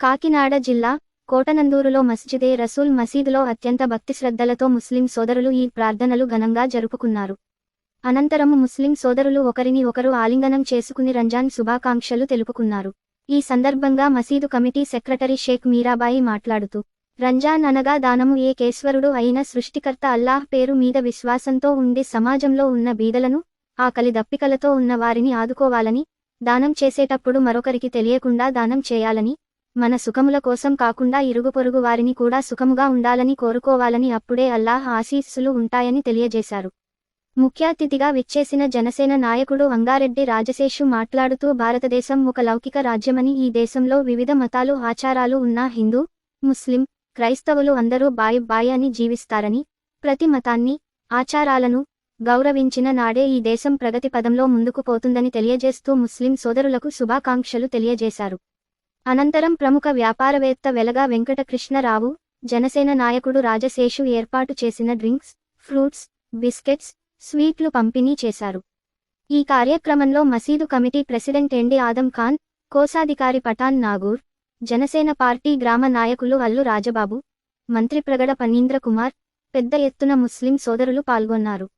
కాకినాడ జిల్లా కోటనందూరులో మస్జిదే రసూల్ మసీదులో అత్యంత భక్తి శ్రద్ధలతో ముస్లిం సోదరులు ఈ ప్రార్థనలు ఘనంగా జరుపుకున్నారు. అనంతరము ముస్లిం సోదరులు ఒకరిని ఒకరు ఆలింగనం చేసుకుని రంజాన్ శుభాకాంక్షలు తెలుపుకున్నారు. ఈ సందర్భంగా మసీదు కమిటీ సెక్రటరీ షేక్ మీరాబాయి మాట్లాడుతూ రంజాన్ అనగా దానము. ఏ కేశ్వరుడు అయిన సృష్టికర్త అల్లాహ్ పేరు మీద విశ్వాసంతో ఉండి సమాజంలో ఉన్న బీదలను ఆకలి దప్పికలతో ఉన్న వారిని ఆదుకోవాలని దానం చేసేటప్పుడు మరొకరికి తెలియకుండా దానం చేయాలని మన సుఖముల కోసం కాకుండా ఇరుగు పొరుగు వారిని కూడా సుఖముగా ఉండాలని కోరుకోవాలని అప్పుడే అల్లాహ్ ఆశీస్సులు ఉంటాయని తెలియజేశారు. ముఖ్య అతిథిగా విచ్చేసిన జనసేన నాయకుడు అంగారెడ్డి రాజశేషు మాట్లాడుతూ భారతదేశం ఒక లౌకిక రాజ్యమని ఈ దేశంలో వివిధ మతాలు ఆచారాలు ఉన్న హిందూ ముస్లిం క్రైస్తవులు అందరూ బాయ్ బాయ్ అని జీవిస్తారని ప్రతి మతాన్ని ఆచారాలను గౌరవించిన నాడే ఈ దేశం ప్రగతి పదంలో ముందుకు పోతుందని తెలియజేస్తూ ముస్లిం సోదరులకు శుభాకాంక్షలు తెలియజేశారు. అనంతరం ప్రముఖ వ్యాపారవేత్త వెలగా వెంకటకృష్ణరావు జనసేన నాయకుడు రాజశేషు ఏర్పాటు చేసిన డ్రింక్స్ ఫ్రూట్స్ బిస్కెట్స్ స్వీట్లు పంపిణీ చేశారు. ఈ కార్యక్రమంలో మసీదు committee president MD Adam Khan కోశాధికారి పఠాన్ నాగూర్ జనసేన పార్టీ గ్రామ నాయకులు అల్లు రాజబాబు మంత్రి ప్రగడ పనీంద్ర కుమార్ పెద్ద ఎత్తున ముస్లిం సోదరులు పాల్గొన్నారు.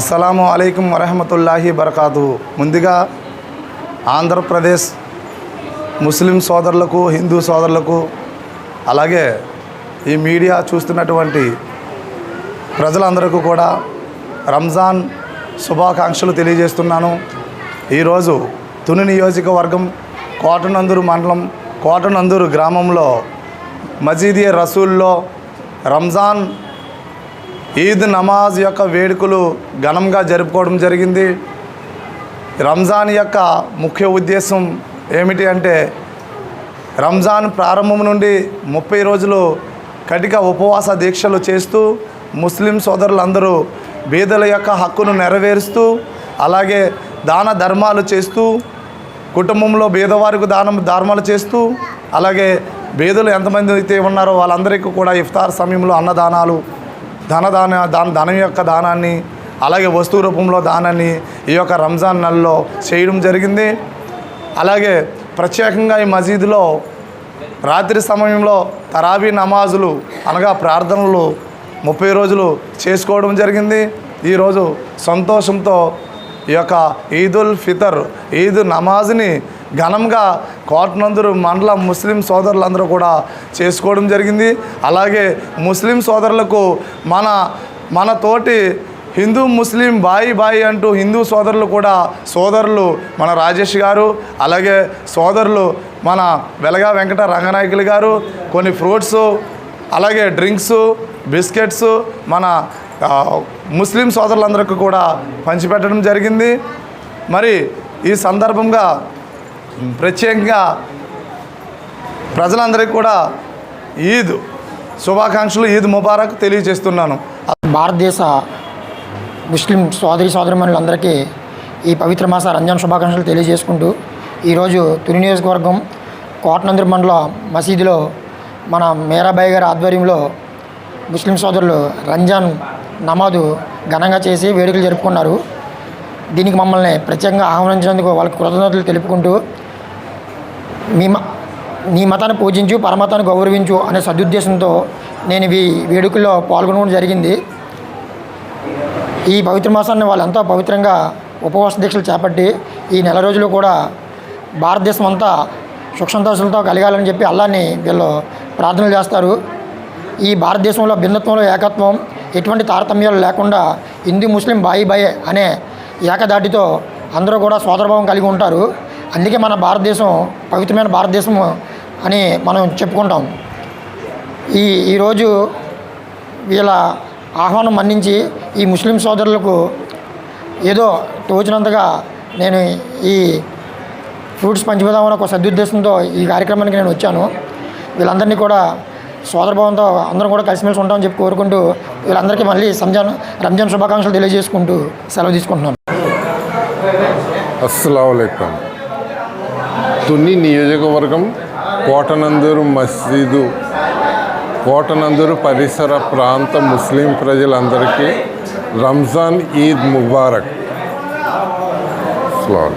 అస్సలాము అలైకుం వరహమతుల్లాహి బరకాతు ముందుగా ఆంధ్రప్రదేశ్ ముస్లిం సోదరులకు హిందూ సోదరులకు అలాగే ఈ మీడియా చూస్తున్నటువంటి ప్రజలందరికీ కూడా రంజాన్ శుభాకాంక్షలు తెలియజేస్తున్నాను. ఈరోజు తుని నియోజకవర్గం కోటనందూరు మండలం కోటనందూరు గ్రామంలో మజీదీ రసూల్లో రంజాన్ ఈద్ నమాజ్ యొక్క వేడుకలు ఘనంగా జరుపుకోవడం జరిగింది. రంజాన్ యొక్క ముఖ్య ఉద్దేశం ఏమిటి అంటే రంజాన్ ప్రారంభం నుండి ముప్పై రోజులు కటిక ఉపవాస దీక్షలు చేస్తూ ముస్లిం సోదరులందరూ బీదల యొక్క హక్కును నెరవేరుస్తూ అలాగే దాన ధర్మాలు చేస్తూ కుటుంబంలో బీదవారికి దానం ధర్మాలు చేస్తూ అలాగే బీదలు ఎంతమంది అయితే ఉన్నారో వాళ్ళందరికీ కూడా ఇఫ్తార్ సమయంలో అన్నదానాలు ధనదాన దాన ధనం యొక్క దానాన్ని అలాగే వస్తువు రూపంలో దానాన్ని ఈ యొక్క రంజాన్ నెలలో చేయడం జరిగింది. అలాగే ప్రత్యేకంగా ఈ మసీదులో రాత్రి సమయంలో తరాబీ నమాజులు అనగా ప్రార్థనలు ముప్పై రోజులు చేసుకోవడం జరిగింది. ఈరోజు సంతోషంతో ఈ యొక్క ఈదుల్ ఫితర్ ఈద్ నమాజ్ని ఘనంగా కోటనందరు మండల ముస్లిం సోదరులందరూ కూడా చేసుకోవడం జరిగింది. అలాగే ముస్లిం సోదరులకు మన మన తోటి హిందూ ముస్లిం బాయి బాయి అంటూ హిందూ సోదరులు కూడా సోదరులు మన రాజేష్ గారు అలాగే సోదరులు మన వెలగా వెంకట రంగనాయకులు గారు కొన్ని ఫ్రూట్స్ అలాగే డ్రింక్స్ బిస్కెట్స్ మన ముస్లిం సోదరులందరికీ కూడా పంచిపెట్టడం జరిగింది. మరి ఈ సందర్భంగా ప్రత్యేకంగా ప్రజలందరికీ కూడా ఈద్ శుభాకాంక్షలు ఈద్ ముబారక్ తెలియజేస్తున్నాను. భారతదేశ ముస్లిం సోదరి సోదరిమణులందరికీ ఈ పవిత్ర మాస రంజాన్ శుభాకాంక్షలు తెలియజేసుకుంటూ ఈరోజు తుని నియోజకవర్గం కోటనందరి మండల మసీదులో మన మేరాబాయి గారి ఆధ్వర్యంలో ముస్లిం సోదరులు రంజాన్ నమాజు ఘనంగా చేసి వేడుకలు జరుపుకున్నారు. దీనికి మమ్మల్ని ప్రత్యేకంగా ఆహ్వానించినందుకు వాళ్ళకి కృతజ్ఞతలు తెలుపుకుంటూ మీ మ నీ మతాన్ని పూజించు పరమతాన్ని గౌరవించు అనే సదుద్దేశంతో నేను ఈ వేడుకల్లో పాల్గొనడం జరిగింది. ఈ పవిత్ర మాసాన్ని వాళ్ళు ఎంతో పవిత్రంగా ఉపవాస దీక్షలు చేపట్టి ఈ నెల రోజులు కూడా భారతదేశం అంతా సుఖ సంతోషాలతో కలగాలని చెప్పి అల్లాని వీళ్ళు ప్రార్థనలు చేస్తారు. ఈ భారతదేశంలో భిన్నత్వంలో ఏకత్వం ఎటువంటి తారతమ్యాలు లేకుండా హిందూ ముస్లిం బాయి బాయ్ అనే ఏకదాటితో అందరూ కూడా సోదరభావం కలిగి ఉంటారు. అందుకే మన భారతదేశం పవిత్రమైన భారతదేశం అని మనం చెప్పుకుంటాం. ఈ ఈరోజు వీళ్ళ ఆహ్వానం మన్నించి ఈ ముస్లిం సోదరులకు ఏదో తోచినంతగా నేను ఈ ఫ్రూట్స్ పంచిపోదామని ఒక సదుద్దేశంతో ఈ కార్యక్రమానికి నేను వచ్చాను. వీళ్ళందరినీ కూడా సోదరభావంతో అందరం కూడా కలిసిమెలిసి ఉంటామని చెప్పి కోరుకుంటూ వీళ్ళందరికీ మళ్ళీ రంజాన్ రంజాన్ శుభాకాంక్షలు తెలియజేసుకుంటూ సెలవు తీసుకుంటున్నాను. అస్సలం తుని నియోజకవర్గం కోటనందూరు మసీదు కోటనందూరు పరిసర ప్రాంత ముస్లిం ప్రజలందరికీ రంజాన్ ఈద్ ముబారక్ అస్సలం